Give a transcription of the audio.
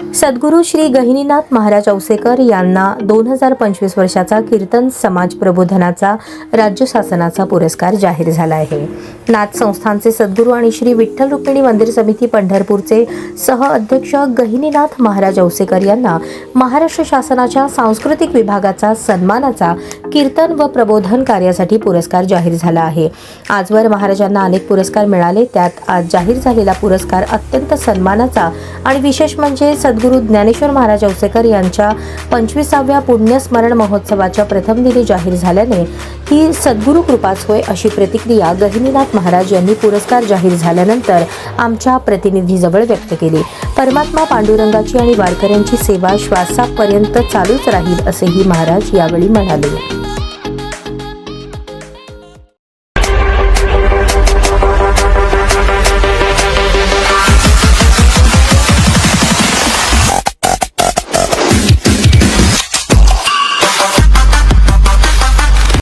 सद्गुरू श्री गहिनीनाथ महाराज औसेकर यांना दोन हजार पंचवीस वर्षाचा कीर्तन समाज प्रबोधनाचा राज्य शासनाचा पुरस्कार जाहीर झाला आहे. नाथ संस्थानचे सद्गुरू आणि श्री विठ्ठल रुक्मिणी मंदिर समिती पंढरपूरचे सह अध्यक्ष गहिनीनाथ महाराज औसेकर यांना महाराष्ट्र शासनाच्या सांस्कृतिक विभागाचा सन्मानाचा कीर्तन व प्रबोधन कार्यासाठी पुरस्कार जाहीर झाला आहे. आजवर महाराजांना अनेक पुरस्कार मिळाले त्यात आज जाहीर झालेला पुरस्कार अत्यंत सन्मानाचा आणि विशेष म्हणजे सद्गुरू ज्ञानेश्वर महाराज औसेकर यांच्या पंचवीसाव्या पुण्यस्मरण महोत्सवाच्या प्रथम दिनी जाहीर झाल्याने ही सद्गुरू कृपाच होय अशी प्रतिक्रिया गहिनीनाथ महाराज यांनी पुरस्कार जाहीर झाल्यानंतर आमच्या प्रतिनिधीजवळ व्यक्त केली. परमात्मा पांडुरंगाची आणि वारकऱ्यांची सेवा श्वासापर्यंत चालूच राहील असेही महाराज यावेळी म्हणाले.